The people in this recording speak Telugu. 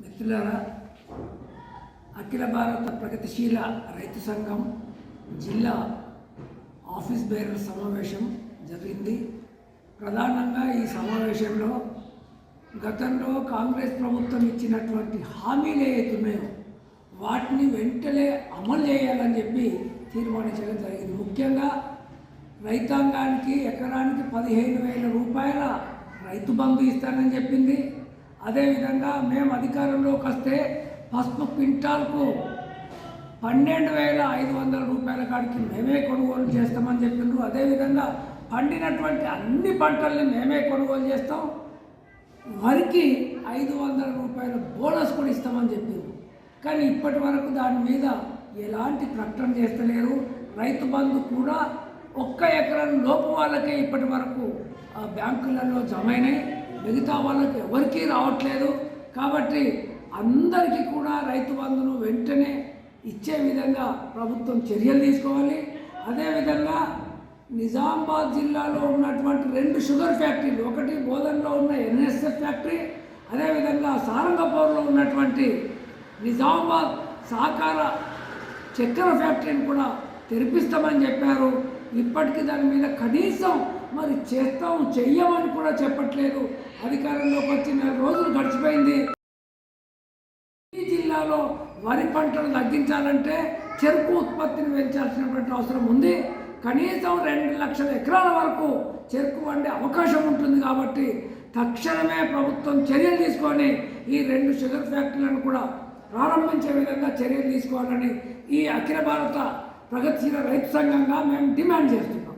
మిత్రులారా అఖిల భారత ప్రగతిశీల రైతు సంఘం జిల్లా ఆఫీస్ బేరర్ సమావేశం జరిగింది. ప్రధానంగా ఈ సమావేశంలో గతంలో కాంగ్రెస్ ప్రభుత్వం ఇచ్చినటువంటి హామీలు ఏవైతున్నాయో వాటిని వెంటనే అమలు చేయాలని చెప్పి తీర్మానించడం జరిగింది. ముఖ్యంగా రైతాంగానికి ఎకరానికి పదిహేను వేల రూపాయల రైతు బంధు ఇస్తానని చెప్పింది. అదేవిధంగా మేము అధికారంలోకి వస్తే పసుపు క్వింటాల్కు పన్నెండు వేల ఐదు వందల రూపాయల కాడికి మేమే కొనుగోలు చేస్తామని చెప్పిండ్రు. అదేవిధంగా పండినటువంటి అన్ని పంటల్ని మేమే కొనుగోలు చేస్తాం. వరికి ఐదు వందల రూపాయల బోనస్ కూడా ఇస్తామని చెప్పారు కానీ ఇప్పటి వరకు దాని మీద ఎలాంటి ప్రకటన చేస్తలేరు. రైతు బంధు కూడా ఒక్క ఎకరం లోపు వాళ్ళకే ఇప్పటి వరకు ఆ బ్యాంకులలో జమైనాయి మిగతా వాళ్ళకి ఎవరికీ రావట్లేదు. కాబట్టి అందరికీ కూడా రైతు బంధును వెంటనే ఇచ్చే విధంగా ప్రభుత్వం చర్యలు తీసుకోవాలి. అదేవిధంగా నిజామాబాద్ జిల్లాలో ఉన్నటువంటి రెండు షుగర్ ఫ్యాక్టరీలు ఒకటి బోధన్లో ఉన్న ఎన్ఎస్ఎఫ్ ఫ్యాక్టరీ అదేవిధంగా సారంగపూర్లో ఉన్నటువంటి నిజామాబాద్ సహకార చక్కెర ఫ్యాక్టరీని కూడా తెరిపిస్తామని చెప్పారు. ఇప్పటికీ దాని మీద కనీసం మరి చేస్తాం చెయ్యమని కూడా చెప్పట్లేదు. అధికారంలోకి వచ్చి నెల రోజులు గడిచిపోయింది. ఈ జిల్లాలో వరి పంటను తగ్గించాలంటే చెరుకు ఉత్పత్తిని పెంచాల్సినటువంటి అవసరం ఉంది. కనీసం రెండు లక్షల ఎకరాల వరకు చెరుకు వండే అవకాశం ఉంటుంది కాబట్టి తక్షణమే ప్రభుత్వం చర్యలు తీసుకొని ఈ రెండు షుగర్ ఫ్యాక్టరీలను కూడా ప్రారంభించే విధంగా చర్యలు తీసుకోవాలని ఈ అఖిల భారత ప్రగతిశీల రైతు సంఘంగా మేము డిమాండ్ చేస్తున్నాం.